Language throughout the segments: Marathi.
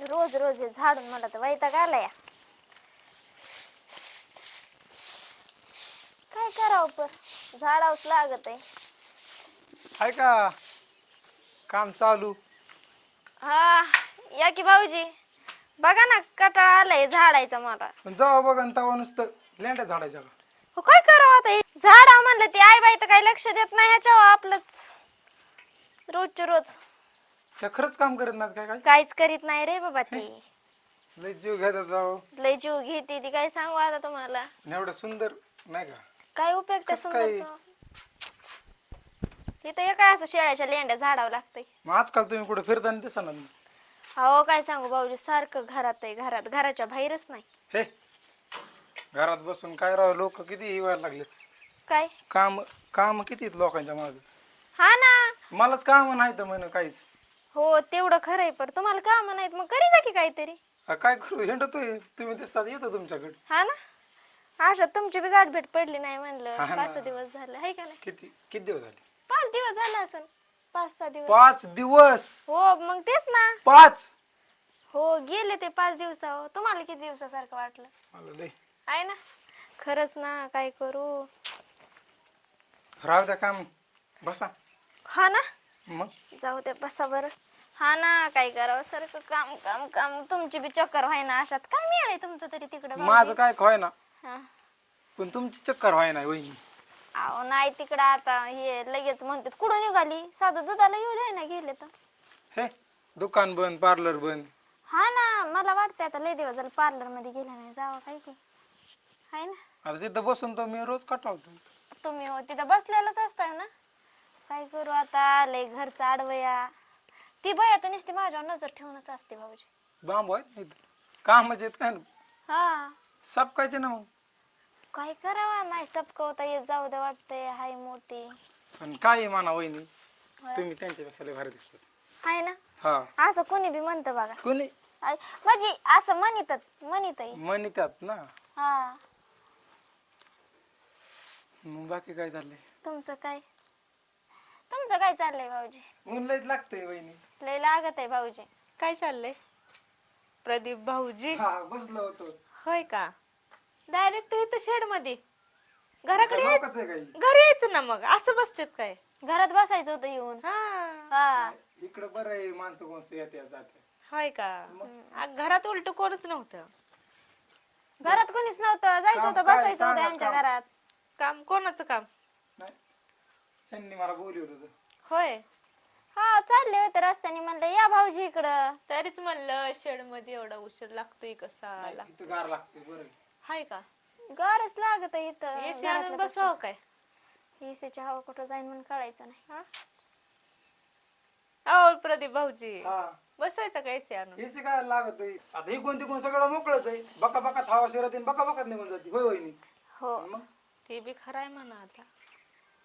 रोज रोज हे झाडून मला तर वैताग आलाय. काय करावं पण? झाडावच लागत आहे. आहे का? काम चालू. हा या की भाऊजी. बघा ना कटाळा आलाय झाडायचा मला. पण जावा बघा न तवा नुसतं लेंड्या झाडायच्या का? हो काय करावं आता हे? झाडा म्हणलं ते आई बाई तर काही लक्ष देत नाही ह्याच्यावर आपलंच. रोजच्या रोज. त्या खरंच काम करत नाहीत काय काय काहीच करीत नाही रे बाबा ती. लय जीव घेतात जावं लय जीव घेते ती. काय सांगू आता तुम्हाला? आणि एवढं सुंदर नाही का? काय उपयोग त्या कसं काय? सुंदरचा? तिथं काय असं शेळ्याच्या लेंड्या झाडावं लागतंय. मग आजकाल तुम्ही कुठे फिरताना दिसणार हो काय सांगू भाऊजी सारखं घरात आहे घरात. घराच्या बाहेरच नाही. हे? घरात बसून काय राव लोक किती व्हायला लागले? काय? काम काम किती आहेत लोकांच्या मागे? हा ना. मलाच काम नाही तर म्हण काहीच. हो तेवढं खरं आहे पण तुम्हाला का म्हणायत मग करी जा की काहीतरी? काय करू हिंडतोय. तुम्ही दिसतात येतो तुमच्याकडे. हा ना? अशा तुमची बी गाठ भेट पडली नाही म्हणलं. हा ना. पाच सहा दिवस झाले हाय का नाही? किती किती दिवस झाले? पाच दिवस झाला असेल पाच सहा दिवस. पाच दिवस! हो मग तेच ना. पाच! हो गेले ते पाच दिवसावर. तुम्हाला किती दिवसासारखं वाटलं? मला लय. आहे ना? खरंच ना काय करू? राहू द्या काम. बसा. हा ना? मग? जाऊ दे बसा बरं. हा ना काय करावं? सारखं काम काम काम. तुमची बी चक्कर व्हाय ना अशात. काय मिळालंय तुमचं तरी तिकडं माझं काय खोय ना हा. पण तुमची चक्कर व्हाय नाही वहिनी. अहो नाही तिकडं आता. हे लगेच म्हणतात कुठं निघाली? साधं दुधाला येऊ द्याय ना गेले तर. हे दुकान बंद पार्लर बंद. हा ना मला वाटतंय आता लय दिवस झालं पार्लरमध्ये गेला नाही. जावं काय की आहे ना. आता तिथं बसून तर मी रोज कटावतो तुम्ही हो तिथं बसलेलंच असताय ना? काय करू आता? लय घरचं आडवया. ती बया तर नुसती माझ्यावर नजर ठेवूनच असते भाऊजी. बांबू आहेत ना इथं कामाचे आहेत काय ना. हा. सपकायचे ना मग. काय करावा? नाही सबकवता येत जाऊ दे वाटतंय. हाय मोठी. पण काय म्हणा वहिनी? तुम्ही त्यांच्यापेक्षा लय भारी दिसतात. आहे ना? हा. असं कोणी बी म्हणतं बघा. कोणी? आय- म्हणजे असं म्हणतात म्हणत म्हणतात ना. हा. मग बाकी काय चाललंय? तुमचं काय? तुमचं काय चाललंय भाऊजी? ऊन लयच लागतंय वहिनी. लय लागत आहे भाऊजी. काय चाललंय? प्रदीप भाऊजी. हा बसलो होतो. होय का? डायरेक्ट इथं शेडमध्ये घराकडे याय- लोकच आहे काही? घरी यायचं ना मग? असं बसतेत काय? घरात बसायचं होतं येऊन. हा. हा. इकडं बरं आहे माणसं कोणसं येते जाते. होय का? आ, घरात उलट कोणच नव्हतं. घरात कोणीच नव्हतं. जायचं काम होतं काय? बसायचं होतं सांगा यांच्या काम. घरात. काम कोणाचं काम? नाही. त्यांनी मला बोलवलं होतं. होय? हा चालले होते रस्त्याने. म्हणलं या भाऊजी इकडं. तरीच म्हणलं शेडमध्ये एवढा उशीर लागतोय कसा? नाही, इथं गार लागते बरं हाय का? गरज लागत आहे इथं. एसी आणून बसव काय? एसीची हवा कुठं जाईन म्हणून कळायचं नाही अहो प्रदीप भाऊजी. हा. बसवायचं का एसी आणून? एसी काय लागत आहे? आता इकून तिकून सगळं मोकळच आहे. बका बकाच हवा शिरत आहे बका बकाच निघून जाते. होय वहिनी हो. मग? ते बी खराय म्हणा आता.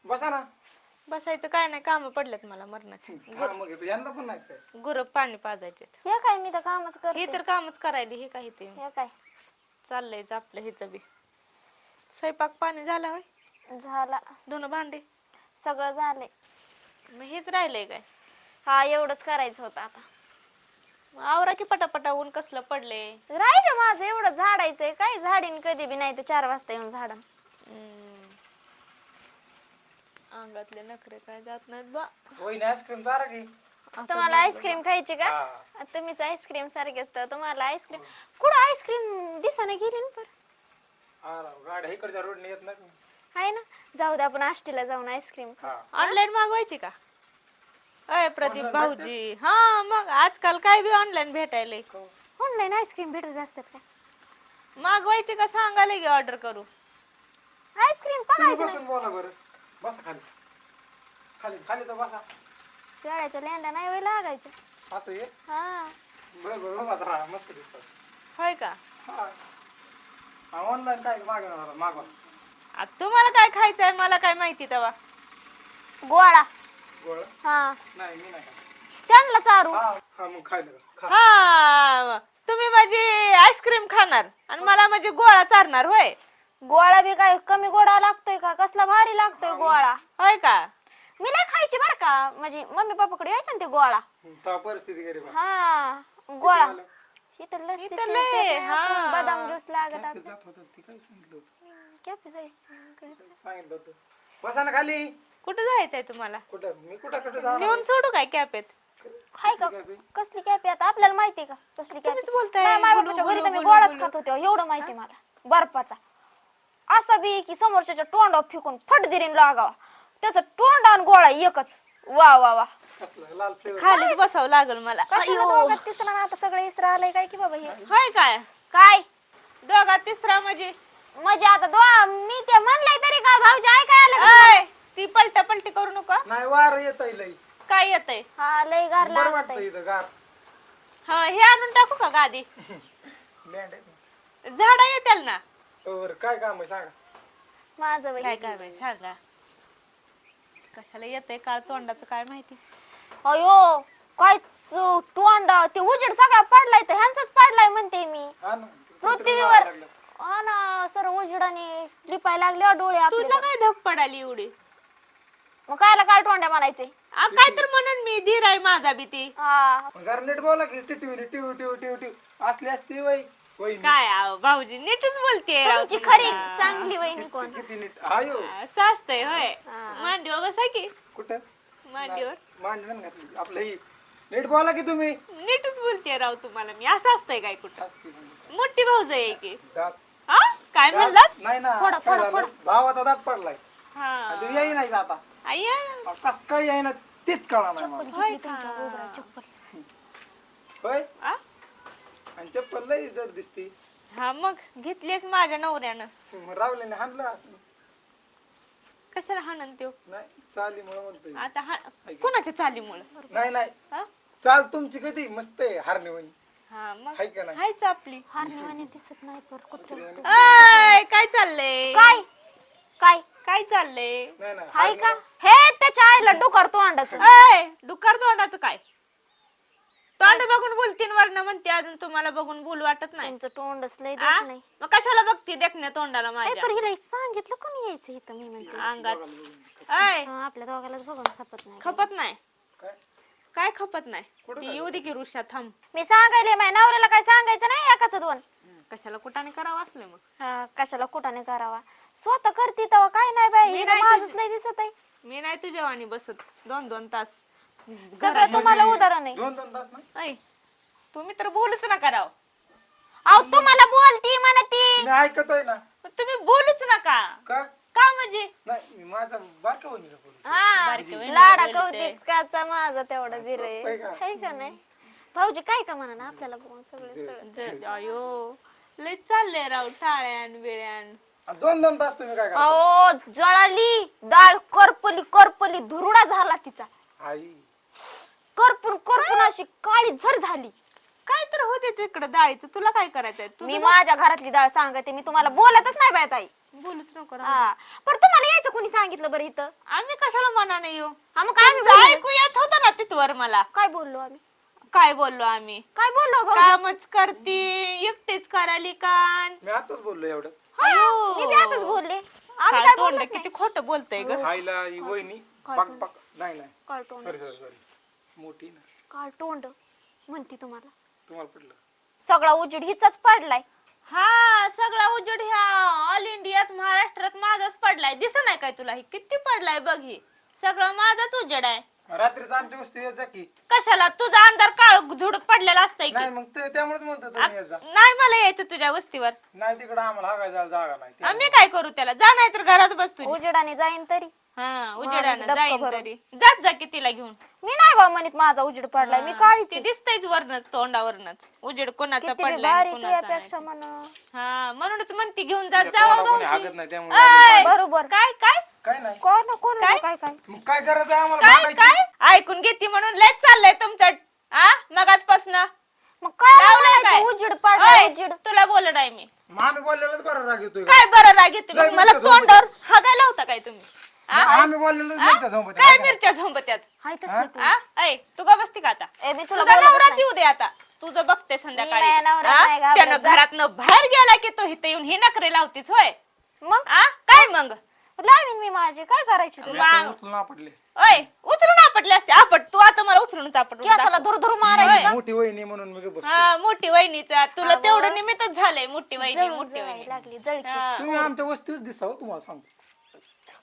बसा ना. बसायचं काय नाही काम पडलेत मला मरणाची. हा मग येतो. यांना पण नाही काय? गुरं पाणी पाजायचे हे काय मी तर कामच करते. हे तर कामच करायला हे काही ते? हे काय? चाललंय आपलं हेच बी. स्वयंपाक पाणी झाला होय? झाला. दोन भांडे? सगळं झालंय. मग हेच राहिलंय काय? हा एवढंच करायचं होतं आता. मग आवरा की पटापटा ऊन कसलं पडले राहिलं माझं एवढं झाडायचंय. काय झाडीन कधी बी नाही तर चार वाजता येऊन झाडन. अंगातले नखरे काय जात नाहीत बा. आईस्क्रीम चारा की तुम्हाला आईस्क्रीम खायची का? हा. तुम्हीच आईस्क्रीम सारखेच तर तुम्हाला आईस्क्रीम कुठं आईस्क्रीम दिसाने गेली ना पर हा राव, गाड्या इकडच्या रोडने येत नाही आहे ना जाऊ दे आपण आष्टीला जाऊन आईस्क्रीम हा. ऑनलाईन मागवायची का? अय प्रदीप भाऊजी. हा मग आजकाल काय बी ऑनलाईन भेटायले ऑनलाईन आईस्क्रीम भेटत असतात का? मागवायची का सांगायला की ऑर्डर करू? आईस्क्रीम तुम्ही पाहायची बसून बोला बरं. बसा खाली. खाली खाली तर बसा. शेळ्याच्या लेंड्या नाही वय लागायचं असं ये हा. बरं बरं बघा राहा मस्त दिसतात. होय का? हा ऑनलाईन काय मागणार मागवा आता तुम्हाला काय खायचंय मला काय माहिती तेव्हा? गोळा. गोळ? हा. नाही मी नाही खात. त्यांना चारू. हा हा मग खायला खा. हा तुम्ही माझी आईस्क्रीम खाणार आणि मला म्हणजे गोळा चारणार होय? गोळा बी काय कमी गोळा लागतोय का? कसला भारी लागतोय गोळा. होय का? मी नाही खायची बर का? म्हणजे मम्मी पप्पाकडे यायचं ना ते गोळा. तेव्हा परिस्थिती गरीब असते. हा गोळा. इथं लस्सी इथं शेक लय, येत नाही हा. आपण, बदाम ज्यूस लागत कॅफे आता. जात होतं ती काय सांगितलं होतं? कॅफे जायचं सांगितलं होतं. बसा ना खाली. कुठं जायचंय तुम्हाला? कुठं? मी कुठं कुठं जाणार? नेऊन सोडू काय कॅपेत हाय का? कसली कॅफे आता? आपल्याला माहिती आहे का कसली कॅफे? तुम्हीच बोलताय, माय बापाच्या घरी तर मी गोळाच. खात होते एवढं माहिती आहे मला. बर्फाचा. असा बी की समोरच्याच्या तोंडावर फेकून फट दिरीन लागावा. त्याचं तोंड आणि गोळा एकच. वा वा वा. कसलं लाल फ्लेवर खालीच बसावं लागल मला. कशाला दोघात तिसरा ना आता सगळे इसरा आलंय काय की बाबा हे? होय काय? काय? दोघा तिसरा म्हणजे? म्हणजे आता दो मी ते म्हणलंय तरी काय भाऊजी ऐकाय आलं का? अय, ती पलटा पलटी करू नका. नाही वार येत लई. काय येतंय? हा लय गार बरं लागत वाटतं इथं गार. हा हे आणून टाकू का गादी? आहे. झाडा येतील ना? बरं काय काम आहे सांगा. माझं काय काय माहिती सांगा. कशाला येतंय काळ तोंडाचं काय माहिती? अयो काय तोंड ते उजेड सगळा पडलाय तर ह्यांचाच पडलाय म्हणते मी. हा ना पृथ्वीवर. हा ना सर उजेडाने लिपाय लागले डोळे आपले तुला काय धग पडाली एवढी? मग कायला काय तोंड्या म्हणायचे आ, काय तर म्हणून मी धीर आहे माझा बी ती. हा. मग जरा नीट बोला की टिटवी टिव टिव टिव टिव असली असती वय. काय भाऊजी नीटच बोलते तुमची खरी चांगली वहिनी कोण? किती नीट? आयो साचतय होय. मांडीवर बसा की? कुठं? मांडीवर. मांडण घातली. आपलं ही. नीट बोला की तुम्ही. नीटच बोलते राव तुम्हाला मी. असं असतंय काय कुठं? असती म्हणजे. मोठी भाऊज आहे की? दात. हा? काय म्हणलात? नाही ना. फोडा, काय फोडा, झालं? भावाचा दात पडलाय. हा. तू येई नाही आता आय्या कस काय येईना तीच कळा नाही मला. होय का? चप्पल. होय? आ? आणि चप्पल लई जड दिसती. हा मग घेतलीस माझ्या नवऱ्यानं. मग रावल्याने हाणलं असं. कशाला हाणन त्यो? नाही चालीमुळे म्हणतोय आता हा कोणाच्या चालीमुळं? नाही नाही. हा? चाल तुमची कधी? मस्त आहे हारणी हा मग हाय का नाही? हायच आपली. हारणी दिसत नाही पर कुत्रे आय, काय चाललंय? काय? काय? काय चाललंय? नाही नाही. हाय का? हे त्याच्या आईला डुकर तोंडाचं अय डुकार तोंडाचं काय? तोंड बघून बोलतीन वर्ण म्हणते अजून तुम्हाला बघून बोल वाटत नाही. तुमचं तोंडच लय आ? देत नाही मग कशाला बघती देखण्या तोंडाला ए, माझ्या? पण हिला सांगितलं कोणी यायचं इथं मी म्हणते. अंगात. अय हा, आपल्या दोघालाच बघून खपत नाही. खपत नाही? काय? काय खपत नाही? ती येऊ दे की रुषा थांब. मी सांगायले माझ्या नवऱ्याला काय सांगायचं नाही एकाच दोन. कशाला कुठाने करावं असले मग? हा कशाला कुठाने करावा? स्वतः करते तेव्हा काय नाही बाई मी हिला नाही माझंच तुझी- लय दिसत आहे मी नाही तुझ्या वाणी बसत. दोन दोन तास. सगळं तुम्हाला उदाहरण आहे. दोन दोन तास नाही. ऐ तुम्ही तर बोलूच नका राव. अहो तुम्हाला बोलती म्हणती. मी ऐकतोय ना. तुम्ही बोलूच नका. का? का म्हणजे? नाही मी माझा बारका वहिनीला बोलतो हा बारकी बहिणीला लाडा बोलते. कौतिकाचा माझा तेवढा जिरे सोपं आहे का? आहे का नाही? भाऊजी काय का म्हणा ना आपल्याला बघून सगळे सगळं. ज- अयो लय चाललंय राव टाळ्यान बिळ्यान. आणि दोन दोन तास तुम्ही काय करा अहो जळाली डाळ करपली करपली धुरुडा झाला तिचा. आई. करपून करपून अशी काळी झर झाली. काय तर होते तिकडं डाळीचं. तुला काय करायचंय? तू मी माझ्या घरातली डाळ सांगते. मी तुम्हाला बोलतच नाही बाय ताई. बोलूच नको. हा. पण तुम्हाला यायचं कोणी सांगितलं बरं इथं? आम्ही कशाला मनाने येऊ? हा मग काय आम्ही तुमचं बोललो? ऐकू येत होतं ना तिथवर मला. काय बोललो आम्ही? काय बोललो आम्ही? काय बोललो कामच करते एकटीच करायली कान. मी आताच बोललो एवढं. अयो. मी बी आताच बोलले. आम्ही काय काय तोंड बोललोच किती खोटं बोलतय ग. आईला ही वहिनी पाक पाक नाही नाही. सॉरी सॉरी सॉरी मोठी ना. काळ तोंड म्हणती तुम्हाला. तुम्हाला पडलं? सगळा उजेड हिचाच पडलाय. हा सगळा उजेड ह्या ऑल इंडियात महाराष्ट्रात माझाच पडलाय. दिस नाही काय तुला? हे किती पडलाय बघ ही. सगळं माझाच उजेड आहे. रात्रीचं आमच्या वस्ती येत जा की. कशाला? तुझा अंधार काळ झुड पडलेला असतंय की. नाही मग ते त्यामुळेच म्हणतो तुम्ही येत जा. नाही मला यायचं तुझ्या वस्तीवर नाही तिकडं आम्हाला हागाय जायला जागा नाही. ते- आम्ही काय करू त्याला? जा नाही तर घरात बस तुझी उजेडाने जाईन तरी. हा उजेडानं डबकं जाईन भरून. तरी. जात जा की तिला घेऊन. मी नाही बा म्हणत माझा उजेड पडलाय मी काळीच ते दिसतंयच वरनच तोंडावरनच. उजेड कोणाचा किती बी पडलाय भारी आणि कोणाचा नाही. तुझ्यापेक्षा म्हण. हा म्हणूनच म्हणती घेऊन जात जावा तोंडावर कोणी भाऊजी. हागत नाही त्यामुळे ऐ, बरोबर. काय काय? काय नाही कोण कोण काय? काय काय मग काय करायचं आहे आम्हाला काय भांडायची? काय ऐकून घेते म्हणून लयच चाललंय तुमचं आ मगाचपासन मग काय लावलंय? काय? उजेड पडलाय ओय, उजेड तुला बोलत आहे मी मग आम्ही बोललेलंच बरं राग येतोय का? काय बरं राग येते लय मग मला मिरच्या तोंडावर हागायला होता काय तुम्ही आ? मग आम्ही बोललेलंच आ? मिरच्या झोंबत काय मिरच्या झोंबत्यात हाय तसली तू. आ? ऐ तू का बसती का आता ए, मी तुला तुझा बोलतच नवराच नाही. येऊ दे आता तुझं बघते संध्याकाळी माझ्या नवऱ्याला आ? नाही घाबरत, त्यानं जा. घरातनं बाहेर गेला की तो इथे येऊन ही नखरे लावतीस होय मग आ काय मग लावीन मी माझे. काय करायची तुला मा- उचलून आपटले. ओय उचलून आपटले असते. आपट तू आता मला उचलून उचलून चापट केसाला धरू धरू मारायची का? मोठी वहिनी म्हणून मी बस हा मोठी वहिनीचा. तुला तेवढं निमित्तच झालंय मोठी वहिनी जळून मोठी जळायला वहिनी. लागली जळकी. हा. तुम्ही आमच्या वस्तीच तुम्हाला सांगतो.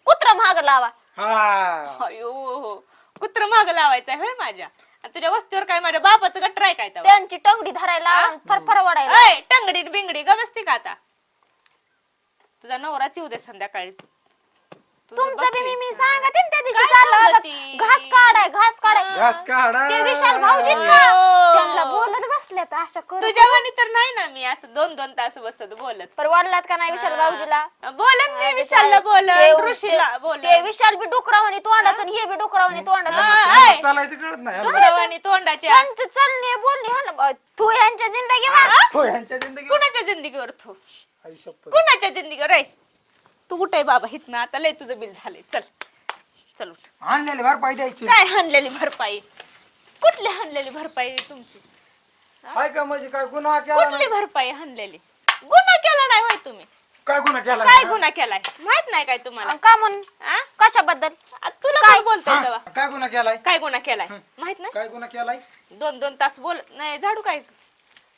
कुत्रा महाग लावा. हा. अयो कुत्र माग लावायचंय होय माझ्या? आणि तुझ्या वस्तीवर काय माझ्या बापाचं गटर आहे काय तेव्हा? त्यांची टंगडी धरायला आणि फरफर वडायला ऐ टंगडी बिंगडी ग बसती का आता? तुझा नवराच येऊ दे संध्याकाळी. तुमचं बी. मी मी सांगते ना त्या दिवशी काय चालला होता. सांगती? घास काढाय घास काढाय घास काढा. ते विशाल भाऊजी का. त्यांना बोलत बसले तर अशा करू तुझ्या वाणी तर नाही ना मी असं दोन दोन तास बसत बोलत. पर वाढलात का नाही विशाल भाऊजीला? बोलन मी विशालला बोलन ते- ऋषीला बोलन ते विशाल बी डुकरावानी तोंडाचं आणि हे बी डुकरावानी तोंडाचं हा, चालायचं कळत नाही आम्हाला. डुकरावाणी तोंडाच्या. त्यांचं चलणे बोलणे हा ना बा, तू यांच्या जिंदगीवर. थोय ह्यांच्या जिंदगी कुणाच्या जिंदगीवर तू? आई शपथ. कुणाच्या जिंदगीवर? रे तू कुठे बाबा? हित आता लय तुझं बिल झालंय. चल. चल उठ. आणलेली भरपाई द्यायची. काय हाणलेली भरपाई? कुठली हाणलेली भरपाई तुमची? काय का म्हणजे काय गुन्हा केला कुठली नाही? भरपाई हाणलेली गुन्हा केला नाही होय तुम्ही. काय गुन्हा केला काय नाही? गुन्हा केलाय? माहीत नाही काय तुम्हाला. का म्हणून आ? कशाबद्दल? आ, तुला काय? बोलतोय हा, तेव्हा? काय गुन्हा केलाय? काय गुन्हा केलाय? माहीत नाही? काय गुन्हा केलाय? दोन दोन तास बोल. नाही झाडू काय?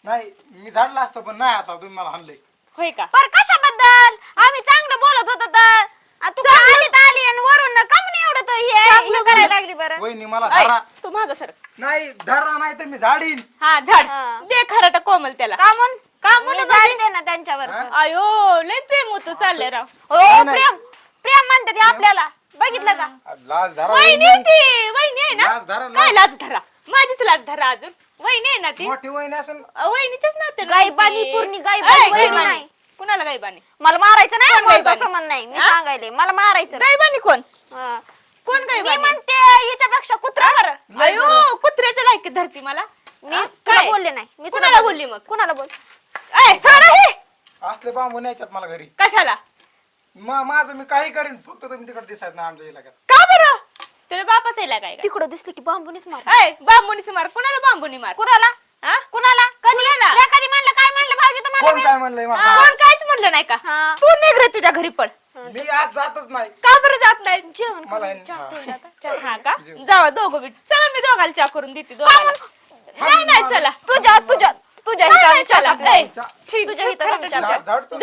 नाही मी झाडलं असतं पण नाही आता तुम्ही मला हाणलंय होय का? पर कशाबद्दल? आम्ही चांगलं बोलत होतो तर. आ, तू काय आली तर आली आणि वरून का म्हणून एवढं तर हे हे करायला लागली बरं. वहिनी मला धरा. तू माग सर. नाही धरा नाही तर मी झाडीन. हा झाड. हा. दे खरं कोमल त्याला. का म्हणून? का मी म्हणून जाणते ना त्यांच्यावर. हा? अयो लय प्रेम होत चाललंय राव. हो प्रेम प्रेम म्हणतात हे आपल्याला. बघितलं का? लाज धरा वहिनी वहिनी. ती वहिनी आहे ना? लाज धरा. काय लाज धरा? माझीच लाज धरा अजून. वहिनी आहे ना ती? मोठी वहिनी असून अ, वहिनीचंच नाते गायबानी पूर्णी गायबानी, वहिनी नाही. कुणाला गायबानी? मला मारायचं नाही कोण गायबानी? म्हण नाही मी हा? सांगायले मला मारायचं नाही. गायबानी कोण? हा. कोण मी गायबानी? म्हणते हिच्यापेक्षा कुत्रा बरं. अयो कुत्र्याच्या लायकीत धरती मला? मी हा? तुला काय? बोलले नाही. मी कुणाला बोलली. मग? कुणाला बोल ऐ, सारा हे! असले बांबू न्यायच्यात मला घरी. कशाला? मा- माझं मी काही करीन फक्त तुम्ही तिकडे दिसायत ना आमच्या इलाक्यात. का बरं? तुला बापाच यायला काय तिकडं दिसलं की बांबूनीच मार ऐ बांबुनीच मार. कुणाला बांबुनी मार? कुणाला? हा? कुणाला? कधी? मी कधी म्हणलं? काय म्हणलं भाऊजी कोण तुम्हाला काय म्हणलंय मला कोण काहीच म्हणलं नाही का? हा. तू निघ रे तुझ्या घरी पड मी आज जातच नाही. का बरं जात नाही? जेवण मला हे- चहा हा. हा का? जेव. दोघं बी. चला मी दोघाला चहा करून देते दोघाला. नाही नाही चला. तुझ्या तुझ्या तुझ्या नाही, चला. चला. ठीक, तुझ्या खरं घालून झाड झाड- झाड तो.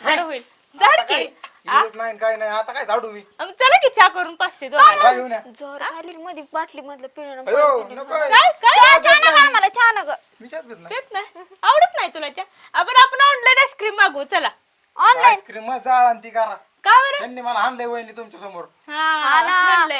झाड होईल. झाड की? काय? इज्जत नाही काय नाही. आता काय झाडू मी? अम, चला की चहा करून पाचते काय घेऊन या. जोर खाली मध्ये बाटली मधलं पिणं अयो नको काय काय? चहा नका आम्हाला चहा नका. मी चहाच पित नाही. देत नाही. आवडत नाही तुला चहा? आपण आपण ऑनलाईन आईस्क्रीम मागवू चला. ऑनलाईन आईस्क्रीम जाळ आणि ती करा का बरं? त्यांनी मला आणलंय वहिनी तुमच्यासमोर. हा.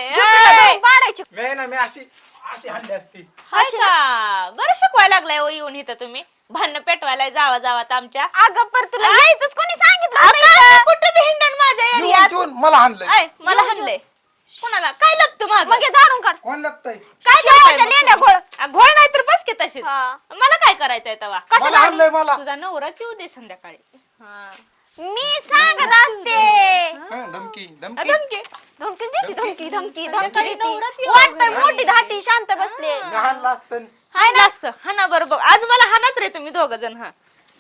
झोपेला ऐ, पाडायची मी ना मी अशी अशी आणली असती. बरं शिकवायला लागलाय हो येऊन इथं तुम्ही. भांडण पेटवायला जावा जावात आमच्या. अगं पर तुला यायचंच कोणी सांगितलं आता? कुठं बी हिंडण माझ्या येऊन एरियात? जेवून मला आणलंय ऐ मला हाणलंय. कोणाला? काय लपतं माग? मग हे झाडून काढ. कोण लागतंय काय गावाच्या लेंड्या घोळ घोळ नाही तर बस की तशीच. हा. मला काय करायचंय तेव्हा मला आणलंय मला. तुझा नवरा येऊ दे संध्याकाळी. हा. मी सांगत असते. हं, धमकी आ, धमकी. धमकी. धमकी देते धमकी धमकी धमकी देते. वाटतंय मोठी धाटी शांत बसले मी आणलं असतं. हाय ना. असतं हाना बरोबर. आज मला हानाच रे तुम्ही दोघ जण हा.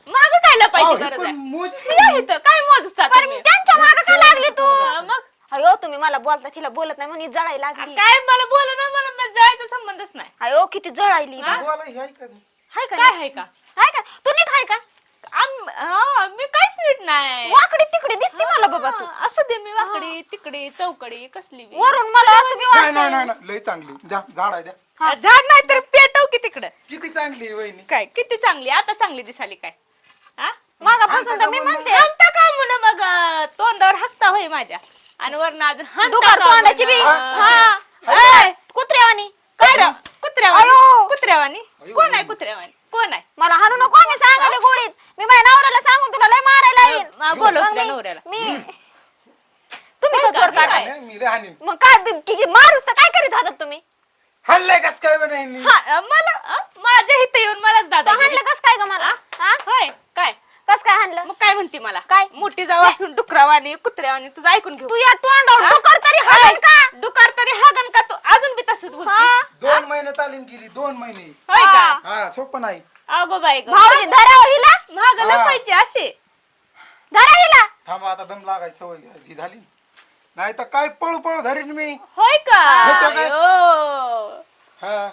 माग लपायची ही गरज आहे. इथं, काय मोजता पण तुम्ही? त्यांच्या मागे का लागली तू? हा, मग? अयो तुम्ही मला बोलता तिला बोलत नाही म्हणून जळायला लागली. काय मला बोल ना मला मला जायचा संबंधच नाही. अयो किती जळायली हा? बोला, हे ऐका की. हाय का काय आहे का? हाय का? तू नीट हाय का? आम- हा, मी काहीच नीट नाही. वाकडी तिकडे दिसते मला बाबा तू. हा, असू दे मी वाकडी तिकडे चौकडी कसली बी. वरून मला असं बी नाही नाही वाटतंय नाही नाही, लय चांगली. झाड आहे द्या. हा, झाड नाही तर पेटव की तिकडं. किती चांगली आहे वहिनी? काय किती चांगली? आता चांगली दिसाली काय? हा? मागापासून तर मी म्हणते. हाणता का म्हणून मग? तोंडावर हाकता होय माझ्या. आणि वरनं अजून हाणता डुकार का तोंडाची बी. म्हणून? हा. ऐ, कुत्र्यावानी. कुत्र्या- कुत्र्यावानी. कुत्र्यावानी? कोण आहे कुत्र्यावानी? कोण आहे? मला हाणू नको मी सांगायला गोडीत. मी माझ्या नवऱ्याला सांगून तुला लय मारायला येईन. बोलव मग तुझ्या मी- नवऱ्याला. मी तुम्ही काय कसवर काय? काय? मी मग काय कि- मारूस तर काय करीत होतात तुम्ही? हाणलंय कस काय यांनी? हा, मला अं, माझ्या इथे येऊन मलाच दादा तो हाणलं कस काय ग मला? हा? होय काय? कस काय हाणलं? मग काय म्हणते मला? काय? मोठी जाऊ असून डुकरावानी कुत्र्यावानी तुझं ऐकून घेऊ. तू या तोंडावर हा? डुकर तरी हाण का? डुकार तरी हागन का तू? अजून बी तसंच बोलते. हा? दोन महिने तालीम केली दोन महिने. होय हा. का? हा. सोपं नाही. अगो बाई गो. भाऊजी धराव हिला? महाग हा. लपायचे असे. धरा हिला. थांबा आता दम लागायची सवय घ्यायची झाली. नाही तर काय पळू पळू धरीन मी? होय का? होतं काय? अयो. हा.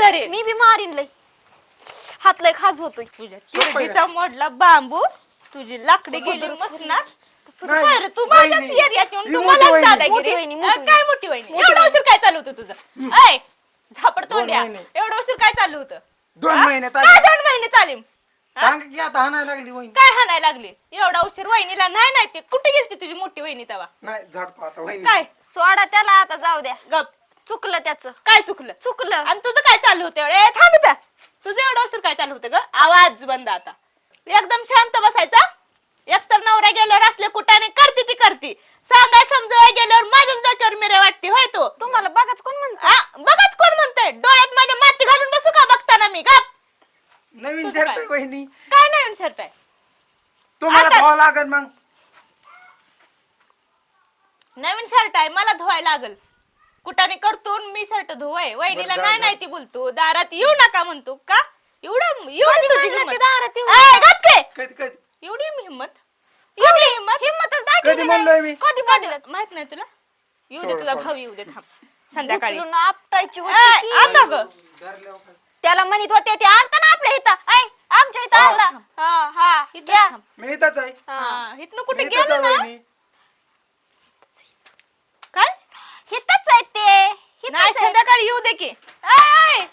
मारे मी बी मारीन लय हात लय खास होतोय. तुझ्या चिरडीचा मोडला बांबू. तुझी लाकडी गेली मसनात नाही, बरं, तू माझ्याच वहिनी. एरियात येऊन ही तू मोठी मलाच वहिनी. दादागिरी मोठी वहिनी, मोठी अं, काय मोठी वहिनी? मोठी एवढा उशीर काय चालू होतं तुझं? ऐ झापड तोंड्या महिने. एवढा उशीर काय चालू होतं? दोन हा? महिने काय तालीम. दोन महिने तालीम हा? सांग की आता हाणायला लागली वहिनी. काय हाणायला लागली? एवढा उशीर वहिनीला नाही नाही ते. कुठे गेलती तुझी मोठी वहिनी तेव्हा? नाही झाडतो आता वहिनी. काय? सोडा त्याला आता जाऊ द्या. गप. चुकलं त्याचं. काय चुकलं? चुकलं. आणि तुझं काय चालू होतं एवढं? ए, थांब इथं. तुझं एवढं उशीर काय चालू होतं ग? आवाज बंद आता. एकदम शांत बसायचा एकतर नवऱ्या गेल्यावर असले कुठाने करते ती करती. सांगाय समजवाय गेल्यावर माझ्याच डोक्यावर मिरे वाटते होय तू? तुम्हाला बघाच कोण म्हणतो? बघाच कोण म्हणतंय? डोळ्यात माझ्या माती घालून बसू का बघताना मी? गप. नवीन तुझं शर्ट काय? आहे वहिनी काय नाही शर्ट आहे तुम्हाला आता- लागेल मग नवीन शर्ट आहे मला धुवायला लागल कुठाने करतो मी शर्ट धुवाय वहिनीला बरं, नाही. नाही ती बोलतो दारात येऊ नका म्हणतो का एवढं कधी एवढी तुझी म्हणलं हिंमत? ते दारात येऊ गप. कधी हिंमत एवढी हिंमत हिम्मतच दाखवली कधी म्हणलोय मी? नाही. कधी म्हणलं माहीत नाही तुला येऊ दे सोड, तुझा सोड. भाऊ येऊ दे थांब संध्याकाळी उचलून आपटायची ती. आता ग धरल्यावर काय? त्याला म्हणत होते ते आलता ना आपल्या इथं. ऐ आमच्या इथं हा. आलता. हा हा इथं घ्या. थांब. मी इथंच आहे. हा. मी कुठे इथंच गेलं ना? काय? इथंच आहेत ते. इथंच नाही आहेत. संध्याकाळी येऊ दे की. ऐ, ऐ.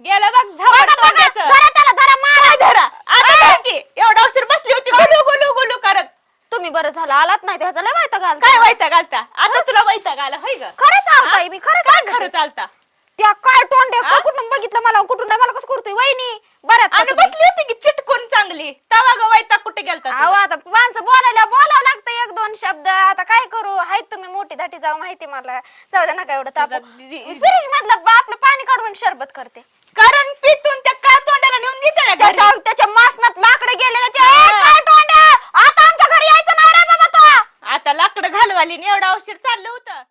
गेलं बघ बघा. धरा त्याला धरा मारा. धरा? आता की. एवढा उशीर बसली होती गुलू गुलू गुलू करत. तुम्ही बरं झालं आलात नाही त्याचा लय वायता घाल काय वायता घालता? आता तुला घाला होय ग? खरंच आलताय मी खरंच काय. खरं चालता त्या काय तोंड्या हा? कुठून बघितलं मला? कुठून नाही? मला कसं करतोय? वहिनी बरं आणि बसली होती की चिटकून चांगली. तवा ग वायता कुठे गेलता अहो? आता माणसं बोलायला बोलावं लागतं एक दोन शब्द. आता काय करू? हाय तुम्ही मोठी धाटी जाऊ माहिती मला. जाऊ द्या नका एवढं ताप. तुझा दि- फ्रीज मधलं आपलं पाणी काढून सरबत करते. कारण पितून त्या काय तोंडाला नेऊन देते ना घरी. त्याच्या त्याच्या मासनात लाकडे तोंड्या आता आमच्या घरी यायचं नाही रे बाबा तो! आता लाकडं घालवाली एवढा उशीर चाललं होतं.